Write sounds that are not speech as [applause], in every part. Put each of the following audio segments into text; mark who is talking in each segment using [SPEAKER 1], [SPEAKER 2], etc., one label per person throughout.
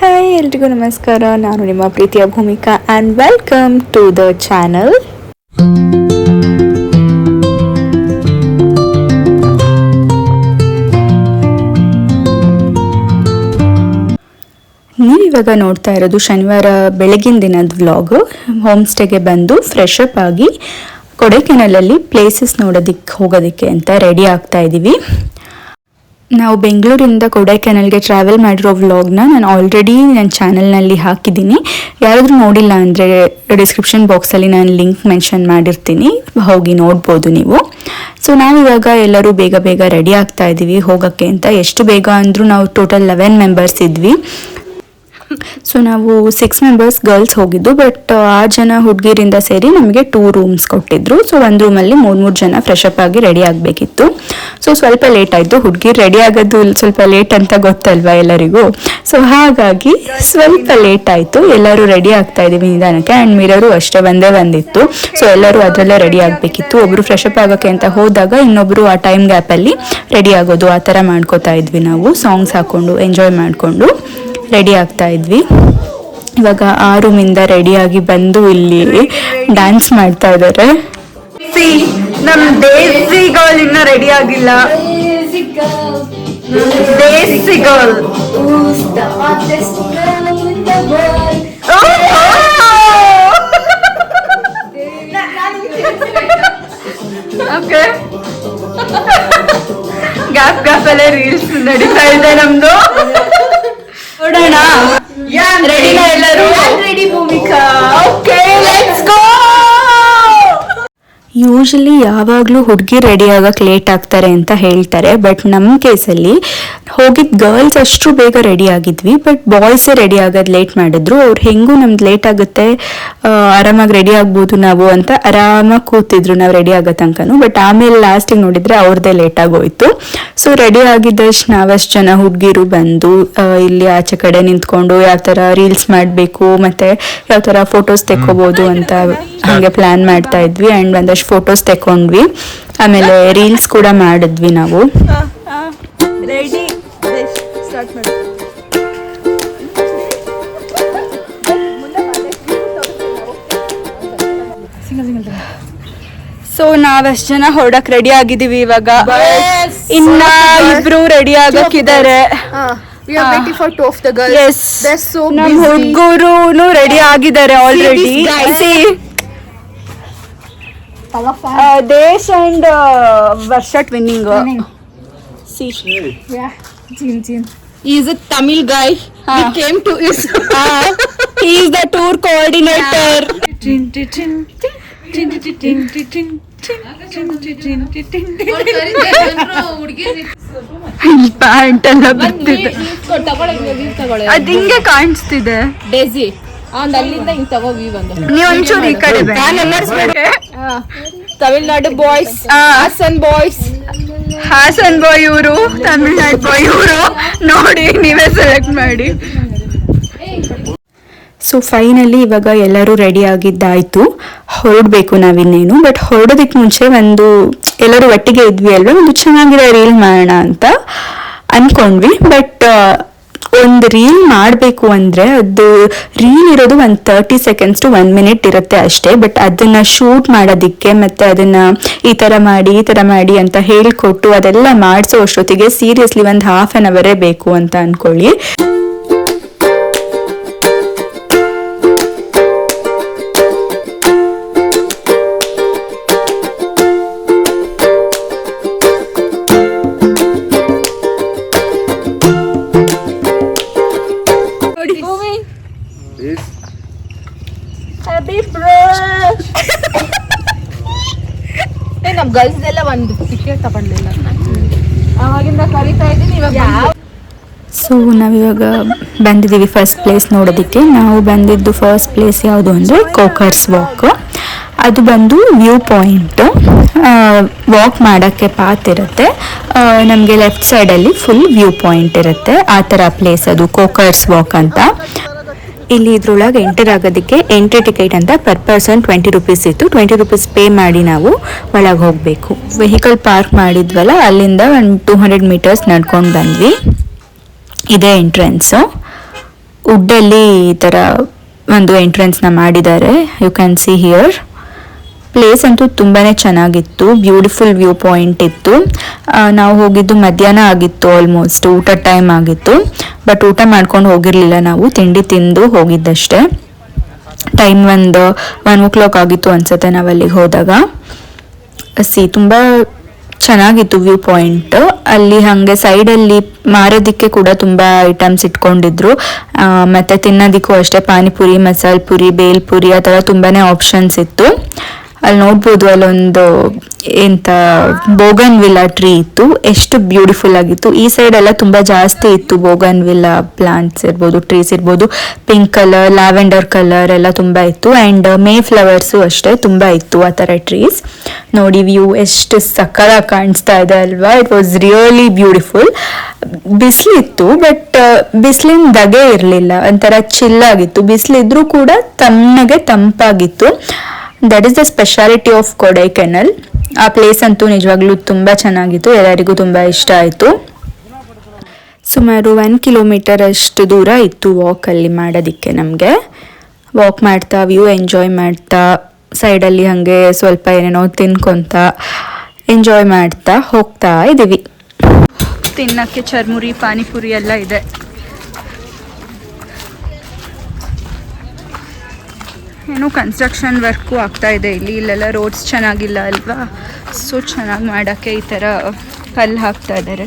[SPEAKER 1] Hi ಎಲ್ರಿಗೂ ನಮಸ್ಕಾರ. ನಾನು ನಿಮ್ಮ ಪ್ರೀತಿಯ Bhoomika and welcome to the channel ನೀವಿವಾಗ ನೋಡ್ತಾ ಇರೋದು ಶನಿವಾರ ಬೆಳಗಿನ ದಿನದ ವ್ಲಾಗು ಹೋಮ್ ಸ್ಟೇಗೆ ಬಂದು ಫ್ರೆಶ್ ಅಪ್ ಆಗಿ ಕೊಡೈಕೆನಲಲ್ಲಿ ಪ್ಲೇಸಸ್ ನೋಡೋದಕ್ಕೆ ಹೋಗೋದಕ್ಕೆ ಅಂತ ರೆಡಿ ಆಗ್ತಾ ಇದ್ದೀವಿ ನಾವು ಬೆಂಗಳೂರಿಂದ ಕೊಡೈಕೆನಲ್ಗೆ ಟ್ರಾವೆಲ್ ಮಾಡಿರೋ ವ್ಲಾಗ್ನ ನಾನು ಆಲ್ರೆಡಿ ನನ್ನ ಚಾನಲ್ನಲ್ಲಿ ಹಾಕಿದ್ದೀನಿ. ಯಾರಾದರೂ ನೋಡಿಲ್ಲ ಅಂದರೆ ಡಿಸ್ಕ್ರಿಪ್ಷನ್ ಬಾಕ್ಸಲ್ಲಿ ನಾನು ಲಿಂಕ್ ಮೆನ್ಷನ್ ಮಾಡಿರ್ತೀನಿ. ಹೋಗಿ ನೋಡ್ಬೋದು ನೀವು. ಸೊ ನಾವಿವಾಗ ಎಲ್ಲರೂ ಬೇಗ ಬೇಗ ರೆಡಿ ಆಗ್ತಾ ಇದ್ದೀವಿ ಹೋಗೋಕ್ಕೆ ಅಂತ. ಎಷ್ಟು ಬೇಗ ಅಂದರೂ ನಾವು ಟೋಟಲ್ ಲೆವೆನ್ ಮೆಂಬರ್ಸ್ ಇದ್ವಿ. ಸೊ ನಾವು ಸಿಕ್ಸ್ ಮೆಂಬರ್ಸ್ ಗರ್ಲ್ಸ್ ಹೋಗಿದ್ದು ಬಟ್ ಆ ಜನ ಹುಡುಗಿರಿಂದ ಸೇರಿ ನಮಗೆ ಟೂ ರೂಮ್ಸ್ ಕೊಟ್ಟಿದ್ರು. ಸೊ ಒಂದು ರೂಮಲ್ಲಿ ಮೂರು ಮೂರು ಜನ ಫ್ರೆಶ್ ಅಪ್ ಆಗಿ ರೆಡಿ ಆಗಬೇಕಿತ್ತು. ಸೊ ಸ್ವಲ್ಪ ಲೇಟ್ ಆಯಿತು. ಹುಡುಗಿ ರೆಡಿ ಆಗೋದು ಸ್ವಲ್ಪ ಲೇಟ್ ಅಂತ ಗೊತ್ತಲ್ವಾ ಎಲ್ಲರಿಗೂ? ಸೊ ಹಾಗಾಗಿ ಸ್ವಲ್ಪ ಲೇಟ್ ಆಯಿತು. ಎಲ್ಲರೂ ರೆಡಿ ಆಗ್ತಾ ಇದ್ದೀವಿ ನಿಧಾನಕ್ಕೆ. ಆ್ಯಂಡ್ ಮಿರರು ಅಷ್ಟೇ ಒಂದೇ ಬಂದಿತ್ತು ಸೊ ಎಲ್ಲರೂ ಅದರಲ್ಲೇ ರೆಡಿ ಆಗಬೇಕಿತ್ತು. ಒಬ್ಬರು ಫ್ರೆಶ್ ಅಪ್ ಆಗೋಕ್ಕೆ ಅಂತ ಹೋದಾಗ ಇನ್ನೊಬ್ಬರು ಆ ಟೈಮ್ ಗ್ಯಾಪಲ್ಲಿ ರೆಡಿ ಆಗೋದು. ಆ ಥರ ಮಾಡ್ಕೋತಾ ಇದ್ವಿ ನಾವು. ಸಾಂಗ್ಸ್ ಹಾಕ್ಕೊಂಡು ಎಂಜಾಯ್ ಮಾಡಿಕೊಂಡು ರೆಡಿ ಆಗ್ತಾ ಇವಾಗ ಆ ರೂಮಿಂದ ರೆಡಿಯಾಗಿ ಬಂದು ಇಲ್ಲಿ ಡ್ಯಾನ್ಸ್ ಮಾಡ್ತಾ ಇದ್ದಾರೆ ನಮ್ ದೇಸಿ ಗರ್ಲ್ ಇನ್ನ ರೆಡಿ ಆಗಿಲ್ಲ. Desi girl? Okay gap gap ಅಲ್ಲೇ ರೀಲ್ಸ್ ನಡೀತಾ ಇದೆ ನಮ್ದು. ನೋಡೋಣ. ಯೂಶಲಿ ಯಾವಾಗಲೂ ಹುಡುಗಿ ರೆಡಿ ಆಗಕ್ಕೆ ಲೇಟ್ ಆಗ್ತಾರೆ ಅಂತ ಹೇಳ್ತಾರೆ. ಬಟ್ ನಮ್ಮ ಕೇಸಲ್ಲಿ ಹೋಗಿದ್ದ ಗರ್ಲ್ಸ್ ಅಷ್ಟು ಬೇಗ ರೆಡಿ ಆಗಿದ್ವಿ. ಬಟ್ ಬಾಯ್ಸೇ ರೆಡಿ ಆಗೋದು ಲೇಟ್ ಮಾಡಿದ್ರು. ಅವ್ರು ಹೆಂಗೂ ನಮ್ದು ಲೇಟ್ ಆಗುತ್ತೆ ಆರಾಮಾಗಿ ರೆಡಿ ಆಗ್ಬೋದು ನಾವು ಅಂತ ಆರಾಮಾಗಿ ಕೂತಿದ್ರು ನಾವು ರೆಡಿ ಆಗೋ ತನಕನೂ. ಬಟ್ ಆಮೇಲೆ ಲಾಸ್ಟಿಗೆ ನೋಡಿದ್ರೆ ಅವ್ರದ್ದೇ ಲೇಟ್ ಆಗೋಯ್ತು. ಸೊ ರೆಡಿ ಆಗಿದ್ದಷ್ಟು ನಾವಷ್ಟು ಜನ ಹುಡುಗಿರು ಬಂದು ಇಲ್ಲಿ ಆಚೆ ಕಡೆ ನಿಂತ್ಕೊಂಡು ಯಾವ ಥರ ರೀಲ್ಸ್ ಮಾಡಬೇಕು ಮತ್ತೆ ಯಾವ ಥರ ಫೋಟೋಸ್ ತೆಕ್ಕೋಬೋದು ಅಂತ ಹಾಗೆ ಪ್ಲಾನ್ ಮಾಡ್ತಾ ಇದ್ವಿ. ಆ್ಯಂಡ್ ಒಂದಷ್ಟು ಫೋಟೋಸ್ ತೆಕ್ಕೊಂಡ್ವಿ ಆಮೇಲೆ ರೀಲ್ಸ್ ಕೂಡ ಮಾಡಿದ್ವಿ ನಾವು.
[SPEAKER 2] ರೆಡಿ ಸ್ಟಾರ್ಟ್ ಮಾಡಿ.
[SPEAKER 1] ಸೊ ನಾವಷ್ಟು ಜನ ಹೊರಡಕ್ ರೆಡಿ ಆಗಿದೀವಿ ಇವಾಗ. ಇನ್ನ ಇಬ್ರು ರೆಡಿ ಆಗಕ್ಕಿದ್ದಾರೆ. ಹುಡ್ಗೂರು ರೆಡಿ ಆಗಿದ್ದಾರೆ already. Uh and
[SPEAKER 2] ವರ್ಷಟ್ winning is uh
[SPEAKER 1] Tamil
[SPEAKER 2] guy came to
[SPEAKER 1] is is the tour coordinator pant ಎಲ್ಲ ಟಿನ್ ಟಿನ್ ಟಿನ್
[SPEAKER 2] ಅದಿಂಗೆ ಅವ್ನ್ ಅಲ್ಲಿಂದ ಹಿಂಗ್ ತಗೋ ವಿ ಬಂದು.
[SPEAKER 1] ನೀವ್ ಒಂಚೂರು ಈ ಕಡೆ
[SPEAKER 2] Tamil Nadu boys Hassan boys
[SPEAKER 1] Hassan boy ಇವರು ತಮಿಳ್ನಾಡು ಬಾಯ್ ಇವರು. ನೋಡಿ ನೀವೇ ಸೆಲೆಕ್ಟ್ ಮಾಡಿ. ಸೊ ಫೈನಲಿ ಇವಾಗ ಎಲ್ಲರೂ ರೆಡಿ ಆಗಿದ್ದಾಯ್ತು. ಹೊರಡಬೇಕು ನಾವಿನ್ನೇನು ಬಟ್ ಹೊರಡೋದಕ್ಕೆ ಮುಂಚೆ ಒಂದು ಎಲ್ಲರೂ ಒಟ್ಟಿಗೆ ಇದ್ವಿ ಅಲ್ವಾ? ಒಂದು ಚೆನ್ನಾಗಿರೋ ರೀಲ್ ಮಾಡೋಣ ಅಂತ ಅನ್ಕೊಂಡ್ವಿ. ಬಟ್ ಒಂದು ರೀಲ್ ಮಾಡಬೇಕು ಅಂದರೆ ಅದು ರೀಲ್ ಇರೋದು ಒಂದು thirty seconds to one minute ಇರುತ್ತೆ ಅಷ್ಟೇ. ಬಟ್ ಅದನ್ನು ಶೂಟ್ ಮಾಡೋದಕ್ಕೆ ಮತ್ತು ಅದನ್ನು ಈ ಥರ ಮಾಡಿ, ಈ ಥರ ಮಾಡಿ ಅಂತ ಹೇಳಿಕೊಟ್ಟು ಅದೆಲ್ಲ ಮಾಡಿಸೋ ಅಷ್ಟೊತ್ತಿಗೆ ಸೀರಿಯಸ್ಲಿ ಒಂದು ಹಾಫ್ ಆನ್ ಅವರೇ ಬೇಕು ಅಂತ ಅಂದ್ಕೊಳ್ಳಿ
[SPEAKER 2] ತಗೊಂಡಿಲ್ಲ. ಅವಾಗಿಂದ ಕರಿತಾ ಇದ್ದೀನಿ ಇವಾಗ
[SPEAKER 1] ಸೊ ನಾವಿವಾಗ ಬಂದಿದ್ದೀವಿ ಫಸ್ಟ್ ಪ್ಲೇಸ್ ನೋಡೋದಕ್ಕೆ. ನಾವು ಬಂದಿದ್ದು ಫಸ್ಟ್ ಪ್ಲೇಸ್ ಯಾವುದು ಅಂದರೆ ಕೋಕರ್ಸ್ ವಾಕ್ ಅದು ಬಂದು ವ್ಯೂ ಪಾಯಿಂಟು ವಾಕ್ ಮಾಡೋಕ್ಕೆ ಪಾತ್ ಇರುತ್ತೆ. ನಮಗೆ ಲೆಫ್ಟ್ ಸೈಡಲ್ಲಿ ಫುಲ್ ವ್ಯೂ ಪಾಯಿಂಟ್ ಇರುತ್ತೆ. ಆ ಥರ ಪ್ಲೇಸ್ ಅದು ಕೋಕರ್ಸ್ ವಾಕ್ ಅಂತ. ಇಲ್ಲಿ ಇದ್ರೊಳಗೆ ಎಂಟರ್ ಆಗೋದಕ್ಕೆ ಎಂಟ್ರಿ ಟಿಕೆಟ್ ಅಂತ ಪರ್ ಪರ್ಸನ್ ಟ್ವೆಂಟಿ ರುಪೀಸ್ ಇತ್ತು. ಟ್ವೆಂಟಿ ರುಪೀಸ್ ಪೇ ಮಾಡಿ ನಾವು ಒಳಗೆ ಹೋಗಬೇಕು. ವೆಹಿಕಲ್ ಪಾರ್ಕ್ ಮಾಡಿದ್ವಲ್ಲ, ಅಲ್ಲಿಂದ ಒಂದು ಟೂ ಹಂಡ್ರೆಡ್ ಮೀಟರ್ಸ್ ನಡ್ಕೊಂಡು ಬಂದ್ವಿ. ಇದೇ ಎಂಟ್ರೆನ್ಸು ವುಡ್ಡಲ್ಲಿ ಈ ಥರ ಒಂದು ಎಂಟ್ರೆನ್ಸ್ನ ಮಾಡಿದ್ದಾರೆ. You can see here place ಅಂತೂ ತುಂಬಾ ಚೆನ್ನಾಗಿತ್ತು ಬ್ಯೂಟಿಫುಲ್ ವ್ಯೂ ಪಾಯಿಂಟ್ ಇತ್ತು. ನಾವು ಹೋಗಿದ್ದು ಮಧ್ಯಾಹ್ನ ಆಗಿತ್ತು ಆಲ್ಮೋಸ್ಟ್ ಊಟ ಟೈಮ್ ಆಗಿತ್ತು. ಬಟ್ ಊಟ ಮಾಡ್ಕೊಂಡು ಹೋಗಿರಲಿಲ್ಲ ನಾವು, ತಿಂಡಿ ತಿಂದು ಹೋಗಿದ್ದಷ್ಟೇ. ಟೈಮ್ ಒಂದು ಒನ್ ಓ ಕ್ಲಾಕ್ ಆಗಿತ್ತು ಅನ್ಸುತ್ತೆ ನಾವು ಅಲ್ಲಿಗೆ ಹೋದಾಗ. ಸಿ ತುಂಬ ಚೆನ್ನಾಗಿತ್ತು ವ್ಯೂ ಪಾಯಿಂಟ್ ಅಲ್ಲಿ ಹಾಗೆ ಸೈಡಲ್ಲಿ ಮಾರೋದಕ್ಕೆ ಕೂಡ ತುಂಬ ಐಟಮ್ಸ್ ಇಟ್ಕೊಂಡಿದ್ರು. ಮತ್ತು ತಿನ್ನೋದಕ್ಕೂ ಅಷ್ಟೇ, ಪಾನಿಪುರಿ, ಮಸಾಲೆ ಪುರಿ, ಬೇಲ್ಪುರಿ, ಆ ಥರ ತುಂಬಾ ಆಪ್ಷನ್ಸ್ ಇತ್ತು. ಅಲ್ಲಿ ನೋಡ್ಬೋದು ಅಲ್ಲೊಂದು ಎಂತ ಬೋಗನ್ ವಿಲ್ಲಾ ಟ್ರೀ ಇತ್ತು. ಎಷ್ಟು ಬ್ಯೂಟಿಫುಲ್ ಆಗಿತ್ತು. ಈ ಸೈಡ್ ಎಲ್ಲ ತುಂಬಾ ಜಾಸ್ತಿ ಇತ್ತು ಬೋಗನ್ ವಿಲ್ಲಾ ಪ್ಲಾಂಟ್ಸ್ ಇರ್ಬೋದು ಟ್ರೀಸ್ ಇರ್ಬೋದು. ಪಿಂಕ್ ಕಲರ್ ಲ್ಯಾವೆಂಡರ್ ಕಲರ್ ಎಲ್ಲ ತುಂಬಾ ಇತ್ತು. ಅಂಡ್ ಮೇ ಫ್ಲವರ್ಸು ಅಷ್ಟೇ ತುಂಬಾ ಇತ್ತು ಆ ಥರ ಟ್ರೀಸ್ ನೋಡಿ ವ್ಯೂ ಎಷ್ಟು ಸಕ್ಕತ್ತಾಗಿ ಕಾಣಿಸ್ತಾ ಇದೆ ಅಲ್ವಾ. ಇಟ್ ವಾಸ್ ರಿಯಲಿ ಬ್ಯೂಟಿಫುಲ್ ಬಿಸಿಲಿತ್ತು ಬಟ್ ಬಿಸಿಲಿನ ದಗೆ ಇರಲಿಲ್ಲ. ಒಂಥರ ಚಿಲ್ಲಾಗಿತ್ತು ಬಿಸಿಲಿದ್ರೂ ಕೂಡ ತಣ್ಣಗೆ ತಂಪಾಗಿತ್ತು. That is the speciality of Kodaikanal ಆ ಪ್ಲೇಸ್ ಅಂತೂ ನಿಜವಾಗ್ಲೂ ತುಂಬ ಚೆನ್ನಾಗಿತ್ತು. ಎಲ್ಲರಿಗೂ ತುಂಬ ಇಷ್ಟ ಆಯಿತು. ಸುಮಾರು ಒನ್ ಕಿಲೋಮೀಟರ್ ಅಷ್ಟು ದೂರ ಇತ್ತು ವಾಕಲ್ಲಿ ಮಾಡೋದಕ್ಕೆ ನಮಗೆ. ವಾಕ್ ಮಾಡ್ತಾ ವ್ಯೂ ಎಂಜಾಯ್ ಮಾಡ್ತಾ ಸೈಡಲ್ಲಿ ಹಾಗೆ ಸ್ವಲ್ಪ ಏನೇನೋ ತಿನ್ಕೊತ ಎಂಜಾಯ್ ಮಾಡ್ತಾ ಹೋಗ್ತಾ ಇದ್ದೀವಿ ತಿನ್ನೋಕ್ಕೆ ಚರ್ಮುರಿ, ಪಾನಿಪುರಿ ಎಲ್ಲ ಇದೆ. ಏನೋ ಕನ್ಸ್ಟ್ರಕ್ಷನ್ ವರ್ಕು ಆಗ್ತಾ ಇದೆ ಇಲ್ಲಿ. ಇಲ್ಲೆಲ್ಲ ರೋಡ್ಸ್ ಚೆನ್ನಾಗಿಲ್ಲ ಅಲ್ವಾ? ಸೊ ಚೆನ್ನಾಗಿ ಮಾಡೋಕ್ಕೆ ಈ ಥರ ಕಲ್ಲು ಹಾಕ್ತಾ ಇದ್ದಾರೆ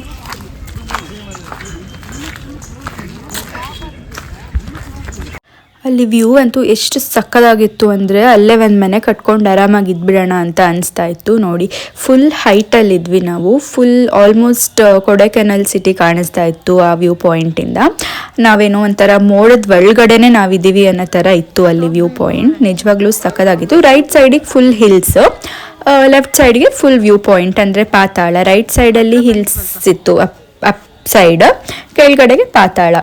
[SPEAKER 1] ಅಲ್ಲಿ ವ್ಯೂ ಅಂತೂ ಎಷ್ಟು ಸಕ್ಕದಾಗಿತ್ತು ಅಂದರೆ ಅಲ್ಲೇ ಒಂದು ಮನೆ ಕಟ್ಕೊಂಡು ಆರಾಮಾಗಿ ಇದ್ಬಿಡೋಣ ಅಂತ ಅನಿಸ್ತಾ ಇತ್ತು. ನೋಡಿ ಫುಲ್ ಹೈಟಲ್ಲಿದ್ವಿ ನಾವು. ಫುಲ್ ಆಲ್ಮೋಸ್ಟ್ ಕೊಡೈಕೆನಲ್ ಸಿಟಿ ಕಾಣಿಸ್ತಾ ಇತ್ತು ಆ ವ್ಯೂ ಪಾಯಿಂಟಿಂದ ನಾವೇನೋ ಒಂಥರ ಮೋಡದ ಒಳಗಡೆನೆ ನಾವಿದ್ದೀವಿ ಅನ್ನೋ ಥರ ಇತ್ತು ಅಲ್ಲಿ ವ್ಯೂ ಪಾಯಿಂಟ್ ನಿಜವಾಗ್ಲೂ ಸಕ್ಕದಾಗಿತ್ತು. ರೈಟ್ ಸೈಡಿಗೆ ಫುಲ್ ಹಿಲ್ಸ್ ಲೆಫ್ಟ್ ಸೈಡ್ಗೆ ಫುಲ್ ವ್ಯೂ ಪಾಯಿಂಟ್ ಅಂದರೆ ಪಾತಾಳ. ರೈಟ್ ಸೈಡಲ್ಲಿ ಹಿಲ್ಸ್ ಇತ್ತು, ಅಪ್ ಅಪ್ ಸೈಡ್ ಕೆಳಗಡೆಗೆ ಪಾತಾಳ.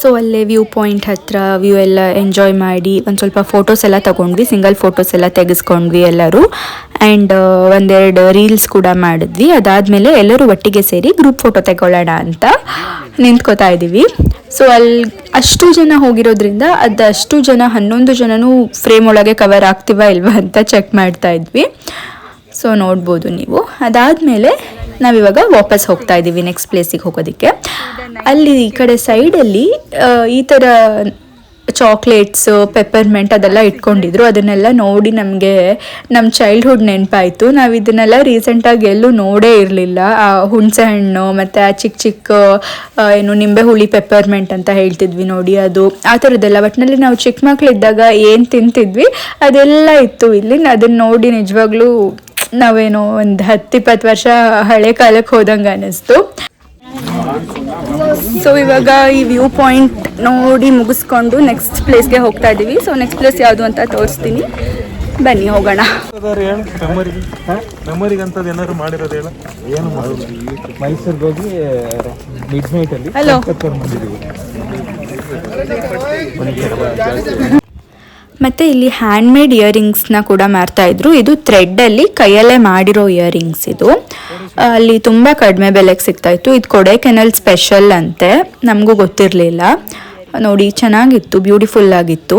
[SPEAKER 1] ಸೊ ಅಲ್ಲೇ ವ್ಯೂ ಪಾಯಿಂಟ್ ಹತ್ರ ವ್ಯೂ ಎಲ್ಲ ಎಂಜಾಯ್ ಮಾಡಿ ಒಂದು ಸ್ವಲ್ಪ ಫೋಟೋಸ್ ಎಲ್ಲ ತಗೊಂಡ್ವಿ ಸಿಂಗಲ್ ಫೋಟೋಸ್ ಎಲ್ಲ ತೆಗೆಸ್ಕೊಂಡ್ವಿ ಎಲ್ಲರೂ. ಆ್ಯಂಡ್ ಒಂದೆರಡು ರೀಲ್ಸ್ ಕೂಡ ಮಾಡಿದ್ವಿ. ಅದಾದಮೇಲೆ ಎಲ್ಲರೂ ಒಟ್ಟಿಗೆ ಸೇರಿ ಗ್ರೂಪ್ ಫೋಟೋ ತಗೊಳ್ಳೋಣ ಅಂತ ನಿಂತ್ಕೋತಾ ಇದ್ದೀವಿ. ಸೊ ಅಲ್ಲಿ ಅಷ್ಟು ಜನ ಹೋಗಿರೋದ್ರಿಂದ ಅದು ಅಷ್ಟು ಜನ, ಹನ್ನೊಂದು ಜನನೂ ಫ್ರೇಮ್ ಒಳಗೆ ಕವರ್ ಆಗ್ತೀವಾ ಇಲ್ವಾ ಅಂತ ಚೆಕ್ ಮಾಡ್ತಾ ಇದ್ವಿ. ಸೊ ನೋಡ್ಬೋದು ನೀವು. ಅದಾದಮೇಲೆ ನಾವಿವಾಗ ವಾಪಸ್ ಹೋಗ್ತಾ ಇದ್ದೀವಿ ನೆಕ್ಸ್ಟ್ ಪ್ಲೇಸಿಗೆ ಹೋಗೋದಕ್ಕೆ. ಅಲ್ಲಿ ಈ ಕಡೆ ಸೈಡಲ್ಲಿ ಈ ಥರ ಚಾಕ್ಲೇಟ್ಸ್ ಪೆಪ್ಪರ್ಮೆಂಟ್ ಅದೆಲ್ಲ ಇಟ್ಕೊಂಡಿದ್ರು. ಅದನ್ನೆಲ್ಲ ನೋಡಿ ನಮಗೆ ನಮ್ಮ ಚೈಲ್ಡ್ಹುಡ್ ನೆನಪಾಯಿತು. ನಾವು ಇದನ್ನೆಲ್ಲ ರೀಸೆಂಟಾಗಿ ಎಲ್ಲೂ ನೋಡೇ ಇರಲಿಲ್ಲ. ಆ ಹುಣಸೆ ಹಣ್ಣು ಮತ್ತು ಆ ಚಿಕ್ಕ ಚಿಕ್ಕ ಏನು ನಿಂಬೆ ಹುಳಿ ಪೆಪ್ಪರ್ಮೆಂಟ್ ಅಂತ ಹೇಳ್ತಿದ್ವಿ ನೋಡಿ ಅದು. ಆ ಥರದ್ದೆಲ್ಲ ಒಟ್ಟಿನಲ್ಲಿ ನಾವು ಚಿಕ್ಕ ಮಕ್ಕಳಿದ್ದಾಗ ಏನು ತಿಂತಿದ್ವಿ ಅದೆಲ್ಲ ಇತ್ತು ಇಲ್ಲಿ. ಅದನ್ನ ನೋಡಿ ನಿಜವಾಗ್ಲೂ ನಾವೇನೋ ಒಂದು ಹತ್ತಿಪ್ಪತ್ತು ವರ್ಷ ಹಳೆ ಕಾಲಕ್ಕೆ ಹೋದಂಗೆ ಅನ್ನಿಸ್ತು ಸೊ ಇವಾಗ ಈ ವ್ಯೂ ಪಾಯಿಂಟ್ ನೋಡಿ ಮುಗಿಸ್ಕೊಂಡು ನೆಕ್ಸ್ಟ್ ಪ್ಲೇಸ್ಗೆ ಹೋಗ್ತಾ ಇದ್ದೀವಿ ಸೊ ನೆಕ್ಸ್ಟ್ ಪ್ಲೇಸ್ ಯಾವುದು ಅಂತ ತೋರಿಸ್ತೀನಿ. ಬನ್ನಿ ಹೋಗೋಣ.
[SPEAKER 3] ಹಲೋ ಮೈಸೂರಿಗೆ ಹೋಗಿ ಮಿಡ್ ನೈಟ್ ಅಲ್ಲಿ.
[SPEAKER 1] ಮತ್ತು ಇಲ್ಲಿ ಹ್ಯಾಂಡ್ಮೇಡ್ ಇಯರಿಂಗ್ಸ್ನ ಕೂಡ ಮಾರ್ತಾ ಇದ್ರು. ಇದು ಥ್ರೆಡ್ಡಲ್ಲಿ ಕೈಯಲ್ಲೇ ಮಾಡಿರೋ ಇಯರಿಂಗ್ಸ್ ಇದು. ಅಲ್ಲಿ ತುಂಬ ಕಡಿಮೆ ಬೆಲೆಗೆ ಸಿಗ್ತಾ ಇತ್ತು. ಇದು ಕೊಡೈಕೆನಲ್ ಸ್ಪೆಷಲ್ ಅಂತೆ. ನಮಗೂ ಗೊತ್ತಿರಲಿಲ್ಲ. ನೋಡಿ ಚೆನ್ನಾಗಿತ್ತು ಬ್ಯೂಟಿಫುಲ್ ಆಗಿತ್ತು.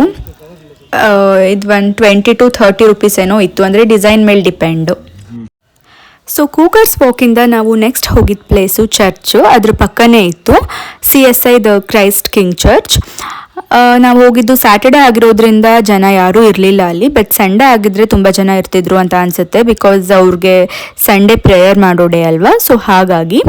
[SPEAKER 1] ಇದು one twenty to thirty rupees ಏನೋ ಇತ್ತು. ಅಂದರೆ ಡಿಸೈನ್ ಮೇಲೆ ಡಿಪೆಂಡು ಸೊ ಕೂಕರ್ ಸ್ಪೋಕಿಂದ ನಾವು ನೆಕ್ಸ್ಟ್ ಹೋಗಿದ್ದ ಪ್ಲೇಸು ಚರ್ಚು ಅದ್ರ ಪಕ್ಕನೇ ಇತ್ತು. C S I the Christ King church ನಾವು ಹೋಗಿದ್ದು ಸ್ಯಾಟರ್ಡೆ ಆಗಿರೋದ್ರಿಂದ ಜನ ಯಾರೂ ಇರಲಿಲ್ಲ ಅಲ್ಲಿ ಬಟ್ ಸಂಡೇ ಆಗಿದ್ರೆ ತುಂಬ ಜನ ಇರ್ತಿದ್ರು ಅಂತ ಅನಿಸುತ್ತೆ ಬಿಕಾಸ್ ಅವ್ರಿಗೆ ಸಂಡೇ ಪ್ರೇಯರ್ ಮಾಡೋ ಡೇ ಅಲ್ವಾ? ಸೊ ಹಾಗಾಗಿ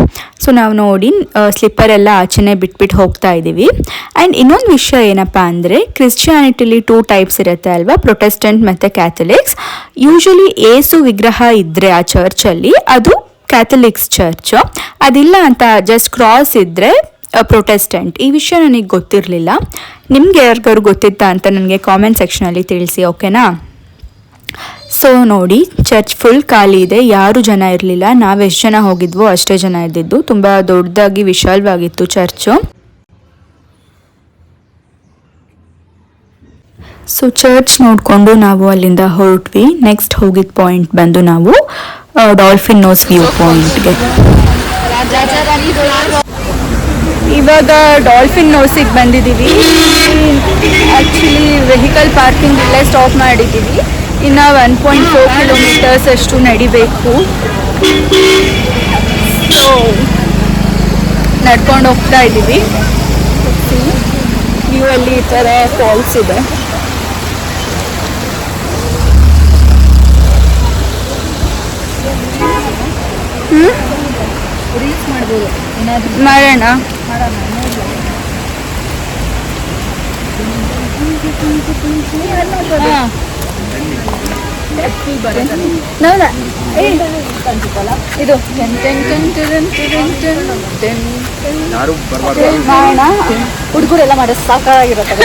[SPEAKER 1] ಸೊ ನಾವು ನೋಡಿ ಸ್ಲಿಪ್ಪರ್ ಎಲ್ಲ ಆಚೆನೆ ಬಿಟ್ಬಿಟ್ಟು ಹೋಗ್ತಾ ಇದ್ದೀವಿ ಆ್ಯಂಡ್ ಇನ್ನೊಂದು ವಿಷಯ ಏನಪ್ಪ ಅಂದರೆ ಕ್ರಿಶ್ಚಿಯಾನಿಟಿಲಿ ಟೂ ಟೈಪ್ಸ್ ಇರುತ್ತೆ ಅಲ್ವಾ? ಪ್ರೊಟೆಸ್ಟೆಂಟ್ ಮತ್ತು ಕ್ಯಾಥಲಿಕ್ಸ್ ಯೂಶಲಿ ಏಸು ವಿಗ್ರಹ ಇದ್ದರೆ ಆ ಚರ್ಚಲ್ಲಿ ಅದು ಕ್ಯಾಥಲಿಕ್ಸ್ ಚರ್ಚ್ ಅದಿಲ್ಲ ಅಂತ ಜಸ್ಟ್ ಕ್ರಾಸ್ ಇದ್ದರೆ ಪ್ರೊಟೆಸ್ಟೆಂಟ್ ಈ ವಿಷಯ ನನಗೆ ಗೊತ್ತಿರಲಿಲ್ಲ. ನಿಮ್ಗೆ ಯಾರಿಗಾರು ಗೊತ್ತಿತ್ತಾ ಅಂತ ನನಗೆ ಕಾಮೆಂಟ್ ಸೆಕ್ಷನಲ್ಲಿ ತಿಳಿಸಿ ಓಕೆನಾ ಸೊ ನೋಡಿ ಚರ್ಚ್ ಫುಲ್ ಖಾಲಿ ಇದೆ, ಯಾರು ಜನ ಇರಲಿಲ್ಲ, ನಾವು ಎಷ್ಟು ಜನ ಹೋಗಿದ್ವೋ ಅಷ್ಟೇ ಜನ ಇದ್ದಿದ್ದು. ತುಂಬ ದೊಡ್ಡದಾಗಿ ವಿಶಾಲವಾಗಿತ್ತು ಚರ್ಚು. ಸೊ ಚರ್ಚ್ ನೋಡಿಕೊಂಡು ನಾವು ಅಲ್ಲಿಂದ ಹೊರಟ್ವಿ. ನೆಕ್ಸ್ಟ್ ಹೋಗಿದ್ದ ಪಾಯಿಂಟ್ ಬಂದು ನಾವು ಡಾಲ್ಫಿನ್ ನೋಸ್ ವ್ಯೂ ಪಾಯಿಂಟ್ಗೆ ಇವಾಗ ಡಾಲ್ಫಿನ್ ನೋಸಿಗೆ ಬಂದಿದ್ದೀವಿ. ಆ್ಯಕ್ಚುಲಿ ವೆಹಿಕಲ್ ಪಾರ್ಕಿಂಗ್ ಇಲ್ಲೇ ಸ್ಟಾಪ್ ಮಾಡಿದ್ದೀವಿ. ಇನ್ನು ಒನ್ ಪಾಯಿಂಟ್ ಫೋರ್ ಕಿಲೋಮೀಟರ್ಸ್ ಅಷ್ಟು ನಡಿಬೇಕು. ಸೊ ನಡ್ಕೊಂಡು ಹೋಗ್ತಾ ಇದ್ದೀವಿ. ವ್ಯೂ ಅಲ್ಲಿ ಈ ಥರ ಫಾಲ್ಸ್ ಇದೆ. ಮಾಡೋಣ. ಇದು ಮಾಡೋಣ ಹುಡುಗರೆಲ್ಲ ಮಾಡೋದು ಸಾಕಾಗಿರುತ್ತೆ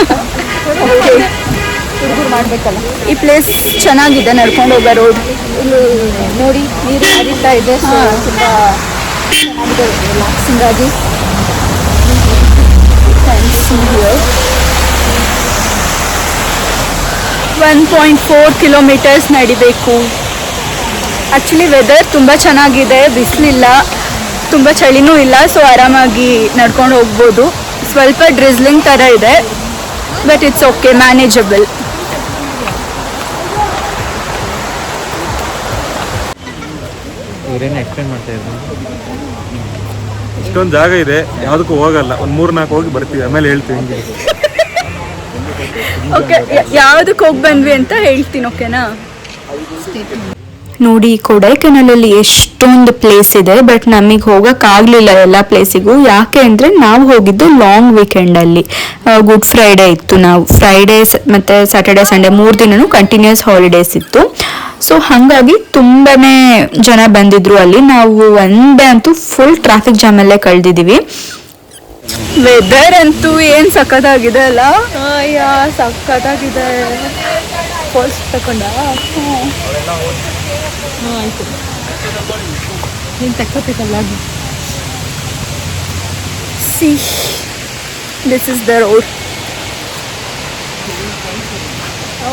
[SPEAKER 1] ಹುಡುಗರು ಮಾಡಬೇಕಲ್ಲ ಈ ಪ್ಲೇಸ್ ಚೆನ್ನಾಗಿದೆ ನಡ್ಕೊಂಡು ಹೋಗೋ ರೋಡ್
[SPEAKER 2] ನೋಡಿ ನೀರು ಹರಿತಾ ಇದೆ ತುಂಬ
[SPEAKER 1] ಸಿಂಗಾಜಿ. ಪಾಯಿಂಟ್ ಫೋರ್ ಕಿಲೋಮೀಟರ್ಸ್ ನಡಿಬೇಕು. ಆ್ಯಕ್ಚುಲಿ ವೆದರ್ ತುಂಬ ಚೆನ್ನಾಗಿದೆ. ಬಿಸಿಲಿಲ್ಲ. ತುಂಬ ಚಳಿನೂ ಇಲ್ಲ. ಸೊ ಆರಾಮಾಗಿ ನಡ್ಕೊಂಡು ಹೋಗ್ಬೋದು. ಸ್ವಲ್ಪ ಡ್ರಿಸ್ಲಿಂಗ್ ಥರ ಇದೆ. But it's okay manageable
[SPEAKER 3] explain ಮಾಡ್ತಾ ಇಷ್ಟೊಂದು ಜಾಗ ಇದೆ ಯಾವುದಕ್ಕೂ ಹೋಗಲ್ಲ. ಒಂದು ಮೂರು ನಾಲ್ಕು ಹೋಗಿ ಬರ್ತೀವಿ. ಆಮೇಲೆ ಹೇಳ್ತೀವಿ ಹಿಂಗೆ.
[SPEAKER 1] ಓಕೆ ಯಾವುದಕ್ಕೆ ಹೋಗಿ ಬಂದ್ವಿ ಅಂತ ಹೇಳ್ತೀನಿ ಓಕೆನಾ ನೋಡಿ ಕೊಡೈಕೆನಲಲ್ಲಿ ಎಷ್ಟೊಂದು ಪ್ಲೇಸ್ ಇದೆ ಬಟ್ ನಮಗೆ ಹೋಗೋಕ್ಕಾಗಲಿಲ್ಲ ಎಲ್ಲ ಪ್ಲೇಸಿಗೂ ಯಾಕೆ ಅಂದರೆ ನಾವು ಹೋಗಿದ್ದು ಲಾಂಗ್ ವೀಕೆಂಡಲ್ಲಿ ಗುಡ್ ಫ್ರೈಡೇ ಇತ್ತು ನಾವು. ಫ್ರೈಡೇ ಮತ್ತು ಸ್ಯಾಟರ್ಡೇ ಸಂಡೇ ಮೂರು ದಿನನೂ ಕಂಟಿನ್ಯೂಸ್ ಹಾಲಿಡೇಸ್ ಇತ್ತು. ಸೊ ಹಾಗಾಗಿ ತುಂಬಾನೇ ಜನ ಬಂದಿದ್ರು ಅಲ್ಲಿ. ನಾವು ಒಂದೇ ಅಂತೂ ಫುಲ್ ಟ್ರಾಫಿಕ್ ಜಾಮ್ ಅಲ್ಲೇ ಕಳೆದಿದ್ದೀವಿ ವೆದರ್ ಅಂತೂ ಏನ್ ಸಖತ್ತಾಗಿದೆ ಅಲ್ಲ?
[SPEAKER 2] ಅಯ್ಯ ಸಕ್ಕತ್ತಾಗಿದೆ ಫಸ್ಟ್ ತಕೊಂಡ? ಆಯಿತು. ನೀನು
[SPEAKER 1] see this is the road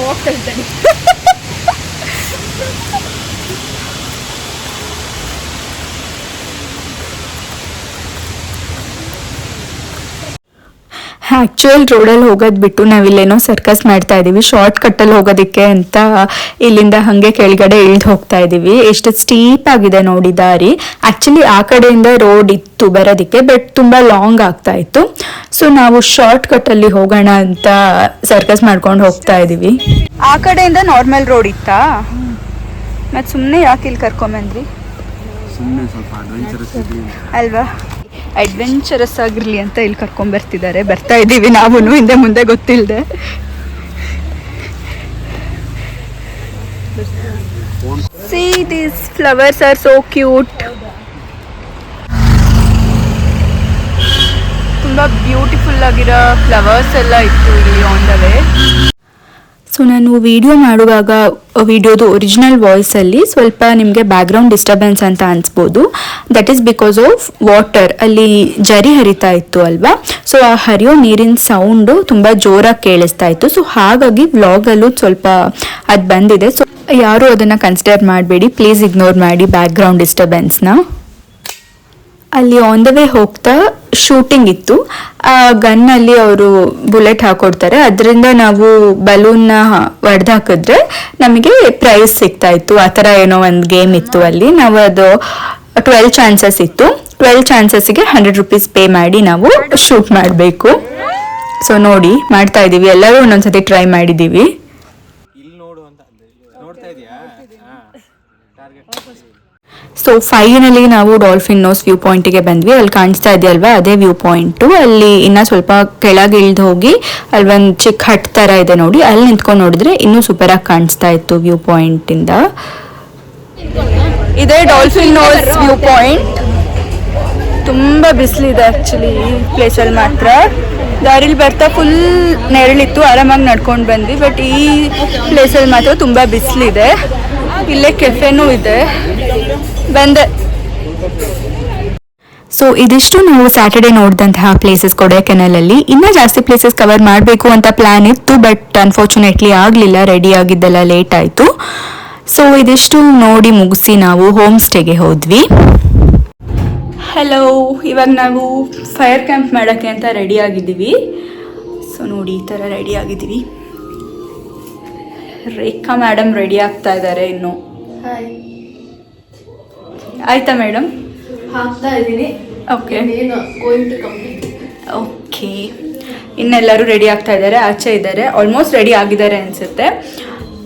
[SPEAKER 2] ಹೋಗ್ತಾ ಇದ್ದೇನೆ. [laughs]
[SPEAKER 1] ಆ್ಯಕ್ಚುಯಲ್ ರೋಡಲ್ಲಿ ಹೋಗೋದು ಬಿಟ್ಟು ನಾವಿಲ್ಲೇನೋ ಸರ್ಕಸ್ ಮಾಡ್ತಾ ಇದ್ದೀವಿ ಶಾರ್ಟ್ ಕಟ್ಟಲ್ಲಿ ಹೋಗೋದಕ್ಕೆ ಅಂತ ಇಲ್ಲಿಂದ ಹಾಗೆ ಕೆಳಗಡೆ ಇಳ್ದು ಹೋಗ್ತಾ ಇದ್ದೀವಿ ಎಷ್ಟು ಸ್ಟೀಪ್ ಆಗಿದೆ ನೋಡಿ ದಾರಿ. ಆ್ಯಕ್ಚುಲಿ ಆ ಕಡೆಯಿಂದ ರೋಡ್ ಇತ್ತು ಬರೋದಕ್ಕೆ ಬಟ್ ತುಂಬ ಲಾಂಗ್ ಆಗ್ತಾ ಇತ್ತು. ಸೊ ನಾವು ಶಾರ್ಟ್ ಕಟ್ಟಲ್ಲಿ ಹೋಗೋಣ ಅಂತ ಸರ್ಕಸ್ ಮಾಡ್ಕೊಂಡು ಹೋಗ್ತಾ ಇದ್ದೀವಿ ಆ ಕಡೆಯಿಂದ ನಾರ್ಮಲ್ ರೋಡ್ ಇತ್ತಾ? ಮತ್ತು ಸುಮ್ಮನೆ ಯಾಕೆ ಇಲ್ಲಿ ಕರ್ಕೊಂಬಂದ್ರಿ?
[SPEAKER 3] ಸುಮ್ಮನೆ ಸ್ವಲ್ಪ ಅಡ್ವೆಂಚರಸ್
[SPEAKER 1] ಅಲ್ವಾ? ಅಡ್ವೆಂಚರಸ್ ಆಗಿರ್ಲಿ ಅಂತ ಇಲ್ಲಿ ಕರ್ಕೊಂಡ್ ಬರ್ತಿದ್ದಾರೆ ಬರ್ತಾ ಇದ್ದೀವಿ ನಾವು ಹಿಂದೆ ಮುಂದೆ ಗೊತ್ತಿಲ್ಲದೆ see these flowers are so cute ತುಂಬ ಬ್ಯೂಟಿಫುಲ್ ಆಗಿರೋ ಫ್ಲವರ್ಸ್ ಎಲ್ಲ ಇತ್ತು ಇಲ್ಲಿ ಆನ್ ದ ವೇ ಸೊ ನಾನು ವಿಡಿಯೋ ಮಾಡುವಾಗ ವಿಡಿಯೋದು ಒರಿಜಿನಲ್ ವಾಯ್ಸಲ್ಲಿ ಸ್ವಲ್ಪ ನಿಮಗೆ ಬ್ಯಾಕ್ಗ್ರೌಂಡ್ ಡಿಸ್ಟರ್ಬೆನ್ಸ್ ಅಂತ ಅನಿಸ್ಬೋದು. That is because of water ಅಲ್ಲಿ ಜರಿ ಹರಿತಾ ಇತ್ತು ಅಲ್ವಾ? ಸೊ ಆ ಹರಿಯೋ ನೀರಿನ ಸೌಂಡು ತುಂಬ ಜೋರಾಗಿ ಕೇಳಿಸ್ತಾ ಇತ್ತು. ಸೊ ಹಾಗಾಗಿ ವ್ಲಾಗಲ್ಲೂ ಸ್ವಲ್ಪ ಅದು ಬಂದಿದೆ. ಸೊ ಯಾರು ಅದನ್ನು ಕನ್ಸಿಡರ್ ಮಾಡಬೇಡಿ. ಪ್ಲೀಸ್ ಇಗ್ನೋರ್ ಮಾಡಿ ಬ್ಯಾಕ್ಗ್ರೌಂಡ್ ಡಿಸ್ಟರ್ಬೆನ್ಸ್ನ ಅಲ್ಲಿ ಆನ್ ದ ವೇ ಹೋಗ್ತಾ ಶೂಟಿಂಗ್ ಇತ್ತು. ಆ ಗನ್ನಲ್ಲಿ ಅವರು ಬುಲೆಟ್ ಹಾಕೊಡ್ತಾರೆ. ಅದರಿಂದ ನಾವು ಬಲೂನ್ನ ಹೊಡೆದು ಹಾಕಿದ್ರೆ ನಮಗೆ ಪ್ರೈಸ್ ಸಿಗ್ತಾ ಇತ್ತು. ಆ ಥರ ಏನೋ ಒಂದು ಗೇಮ್ ಇತ್ತು ಅಲ್ಲಿ. ನಾವು ಅದು ಟ್ವೆಲ್ ಚಾನ್ಸಸ್ ಇತ್ತು. ಟ್ವೆಲ್ ಚಾನ್ಸಸ್ಗೆ ಹಂಡ್ರೆಡ್ ರುಪೀಸ್ ಪೇ ಮಾಡಿ ನಾವು ಶೂಟ್ ಮಾಡಬೇಕು. ಸೊ ನೋಡಿ, ಮಾಡ್ತಾ ಇದ್ದೀವಿ ಎಲ್ಲರೂ ಒಂದೊಂದ್ಸತಿ ಟ್ರೈ ಮಾಡಿದ್ದೀವಿ
[SPEAKER 3] ಇಲ್ಲಿ ನೋಡು ಅಂತ ನೋಡ್ತಾ ಇದೀಯಾ
[SPEAKER 1] ಸೊ ಫೈನಲಿ ನಾವು ಡಾಲ್ಫಿನ್ ನೋಸ್ ವ್ಯೂ ಪಾಯಿಂಟಿಗೆ ಬಂದ್ವಿ. ಅಲ್ಲಿ ಕಾಣಿಸ್ತಾ ಇದೆಯಲ್ವಾ ಅದೇ ವ್ಯೂ ಪಾಯಿಂಟು ಅಲ್ಲಿ ಇನ್ನ ಸ್ವಲ್ಪ ಕೆಳಗೆ ಇಳಿದು ಹೋಗಿ, ಅಲ್ಲಿ ಒಂದು ಚಿಕ್ಕ ಹಟ್ ಥರ ಇದೆ ನೋಡಿ. ಅಲ್ಲಿ ನಿಂತ್ಕೊಂಡು ನೋಡಿದ್ರೆ ಇನ್ನೂ ಸೂಪರಾಗಿ ಕಾಣಿಸ್ತಾ ಇತ್ತು ವ್ಯೂ ಪಾಯಿಂಟಿಂದ ಇದೇ ಡಾಲ್ಫಿನ್ ನೋಸ್ ವ್ಯೂ ಪಾಯಿಂಟ್ ತುಂಬ ಬಿಸಿಲಿದೆ ಆ್ಯಕ್ಚುಲಿ ಈ ಪ್ಲೇಸಲ್ಲಿ ಮಾತ್ರ. ದಾರಿಲಿ ಬರ್ತಾ ಫುಲ್ ನೆರಳಿತ್ತು, ಆರಾಮಾಗಿ ನಡ್ಕೊಂಡು ಬಂದ್ವಿ. ಬಟ್ ಈ ಪ್ಲೇಸಲ್ಲಿ ಮಾತ್ರ ತುಂಬ ಬಿಸಿಲಿದೆ. ಇಲ್ಲೇ ಕೆಫೆನೂ ಇದೆ. ಬಂದೆ. ಸೊ ಇದಿಷ್ಟು ನಾವು ಸ್ಯಾಟರ್ಡೆ ನೋಡಿದಂತಹ ಪ್ಲೇಸಸ್ ಕೊಡೈಕೆನಲಲ್ಲಿ. ಇನ್ನೂ ಜಾಸ್ತಿ ಪ್ಲೇಸಸ್ ಕವರ್ ಮಾಡಬೇಕು ಅಂತ ಪ್ಲ್ಯಾನ್ ಇತ್ತು ಬಟ್ ಅನ್ಫಾರ್ಚುನೇಟ್ಲಿ ಆಗಲಿಲ್ಲ ರೆಡಿ ಆಗಿದ್ದೆಲ್ಲ ಲೇಟ್ ಆಯಿತು. ಸೊ ಇದಿಷ್ಟು ನೋಡಿ ಮುಗಿಸಿ ನಾವು ಹೋಮ್ ಸ್ಟೇಗೆ ಹೋದ್ವಿ. ಹಲೋ ಇವಾಗ ನಾವು ಫೈರ್ ಕ್ಯಾಂಪ್ ಮಾಡೋಕ್ಕೆ ಅಂತ ರೆಡಿ ಆಗಿದ್ದೀವಿ. ಸೊ ನೋಡಿ ಈ ಥರ ರೆಡಿ ಆಗಿದ್ದೀವಿ. ರೇಖಾ ಮೇಡಮ್ ರೆಡಿ ಆಗ್ತಾ ಇದ್ದಾರೆ ಇನ್ನು.
[SPEAKER 4] ಹಾಯ್
[SPEAKER 1] ಆಯ್ತಾ ಮೇಡಮ್?
[SPEAKER 4] ಹಾಕ್ತಾ ಇದ್ದೀನಿ.
[SPEAKER 1] ಓಕೆ ಓಕೆ ಇನ್ನೆಲ್ಲರೂ ರೆಡಿ ಆಗ್ತಾ ಇದ್ದಾರೆ ಆಚೆ ಇದ್ದಾರೆ ಆಲ್ಮೋಸ್ಟ್ ರೆಡಿ ಆಗಿದ್ದಾರೆ ಅನಿಸುತ್ತೆ.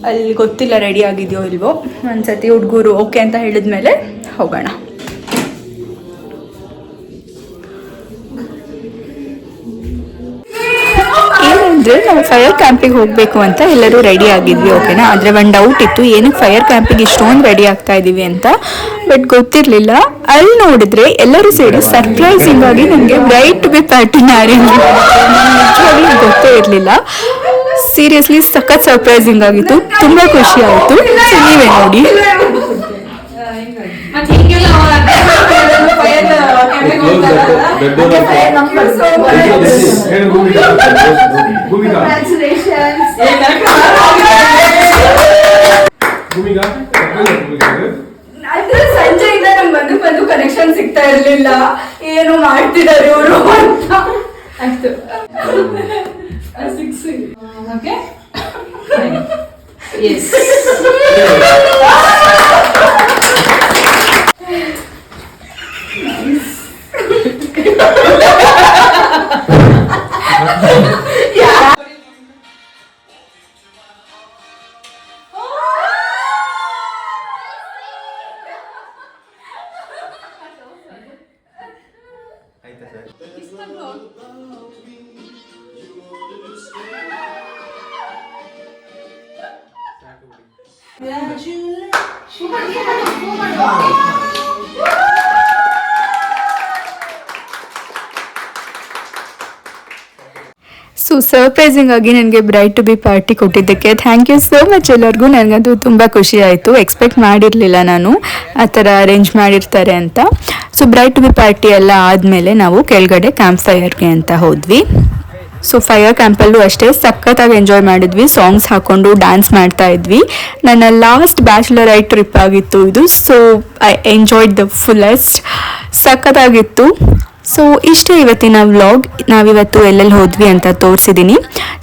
[SPEAKER 1] ಅಲ್ಲಿ ಗೊತ್ತಿಲ್ಲ ರೆಡಿ ಆಗಿದೆಯೋ ಇಲ್ವೋ. ಒಂದ್ಸತಿ ಹುಡುಗರು ಓಕೆ ಅಂತ ಹೇಳಿದ್ಮೇಲೆ ಹೋಗೋಣ. ಏನಂದ್ರೆ ನಾವು ಫೈರ್ ಕ್ಯಾಂಪಿಗೆ ಹೋಗಬೇಕು ಅಂತ ಎಲ್ಲರೂ ರೆಡಿ ಆಗಿದ್ವಿ ಓಕೆನಾ ಆದರೆ ಒಂದು ಡೌಟ್ ಇತ್ತು, ಏನಕ್ಕೆ ಫೈರ್ ಕ್ಯಾಂಪಿಗೆ ಇಷ್ಟೊಂದು ರೆಡಿ ಆಗ್ತಾ ಇದೀವಿ ಅಂತ. ಬಟ್ ಗೊತ್ತಿರಲಿಲ್ಲ. ಅಲ್ಲಿ ನೋಡಿದ್ರೆ ಎಲ್ಲರೂ ಸೇರಿ ಸರ್ಪ್ರೈಸಿಂಗ್ ಆಗಿ ನನಗೆ ಬ್ರೈಟ್ ಬಿ ಪ್ಯಾಟರ್ನ್ ಅರೇಂಜ್ ಗೊತ್ತೇ ಇರಲಿಲ್ಲ. ಸೀರಿಯಸ್ಲಿ ಸಖತ್ ಸರ್ಪ್ರೈಸಿಂಗ್ ಆಗಿತ್ತು. ತುಂಬ ಖುಷಿ ಆಯಿತು. ನೀವೇ ನೋಡಿ. ಸಂಜೆಯಿಂದ ನಮ್ ಬಂದು ಬಂದು ಕನೆಕ್ಷನ್ ಸಿಗ್ತಾ ಇರಲಿಲ್ಲ. ಏನು ಮಾಡ್ತಿದ್ದಾರೆ ಇವರು ಅಂತ. ಆಯ್ತು. ಸೊ ಸರ್ಪ್ರೈಸಿಂಗ್ ಆಗಿ ನನಗೆ ಬ್ರೈಟ್ ಟು ಬಿ ಪಾರ್ಟಿ ಕೊಟ್ಟಿದ್ದಕ್ಕೆ. ಥ್ಯಾಂಕ್ ಯು ಸೋ ಮಚ್ ಎಲ್ಲರಿಗೂ. ನನಗದು ತುಂಬ ಖುಷಿ ಆಯಿತು. ಎಕ್ಸ್ಪೆಕ್ಟ್ ಮಾಡಿರಲಿಲ್ಲ ನಾನು. ಆ ಥರ ಅರೇಂಜ್ ಮಾಡಿರ್ತಾರೆ ಅಂತ. So bride to be party ಎಲ್ಲ ಆದಮೇಲೆ ನಾವು ಕೆಳಗಡೆ ಕ್ಯಾಂಪ್ ಫೈರ್ಗೆ ಅಂತ ಹೋದ್ವಿ. ಸೊ ಫೈರ್ ಕ್ಯಾಂಪಲ್ಲೂ ಅಷ್ಟೇ ಸಖತ್ತಾಗಿ ಎಂಜಾಯ್ ಮಾಡಿದ್ವಿ. ಸಾಂಗ್ಸ್ ಹಾಕೊಂಡು ಡ್ಯಾನ್ಸ್ ಮಾಡ್ತಾ ಇದ್ವಿ. ನನ್ನ ಲಾಸ್ಟ್ ಬ್ಯಾಚುಲರ್ ಐ ಟ್ರಿಪ್ ಆಗಿತ್ತು ಇದು. So I enjoyed the fullest ಸಖತ್ತಾಗಿತ್ತು. So ಇಷ್ಟೇ ಇವತ್ತಿನ ವ್ಲಾಗ್ ನಾವಿವತ್ತು ಎಲ್ಲೆಲ್ಲಿ ಹೋದ್ವಿ ಅಂತ ತೋರಿಸಿದ್ದೀನಿ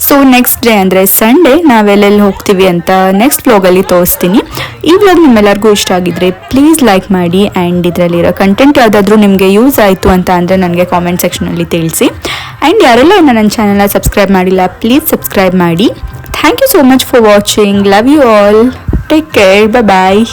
[SPEAKER 1] ಸೊ ನೆಕ್ಸ್ಟ್ ಡೇ ಅಂದರೆ ಸಂಡೇ ನಾವೆಲ್ಲೆಲ್ಲಿ ಹೋಗ್ತೀವಿ ಅಂತ ನೆಕ್ಸ್ಟ್ ವ್ಲಾಗಲ್ಲಿ ತೋರಿಸ್ತೀನಿ. ಈ ವ್ಲಾಗ್ ನಿಮ್ಮೆಲ್ಲರಿಗೂ ಇಷ್ಟ ಆಗಿದ್ರೆ ಪ್ಲೀಸ್ ಲೈಕ್ ಮಾಡಿ ಆ್ಯಂಡ್ ಇದರಲ್ಲಿರೋ ಕಂಟೆಂಟ್ ಯಾವುದಾದ್ರೂ ನಿಮಗೆ ಯೂಸ್ ಆಯಿತು ಅಂತ ಅಂದರೆ ನನಗೆ ಕಾಮೆಂಟ್ ಸೆಕ್ಷನಲ್ಲಿ ತಿಳಿಸಿ. ಆ್ಯಂಡ್ ಯಾರೆಲ್ಲ ಇನ್ನು ನನ್ನ ಚಾನಲ್ನ ಸಬ್ಸ್ಕ್ರೈಬ್ ಮಾಡಿಲ್ಲ ಪ್ಲೀಸ್ ಸಬ್ಸ್ಕ್ರೈಬ್ ಮಾಡಿ. Thank you so much for watching love you all take care bye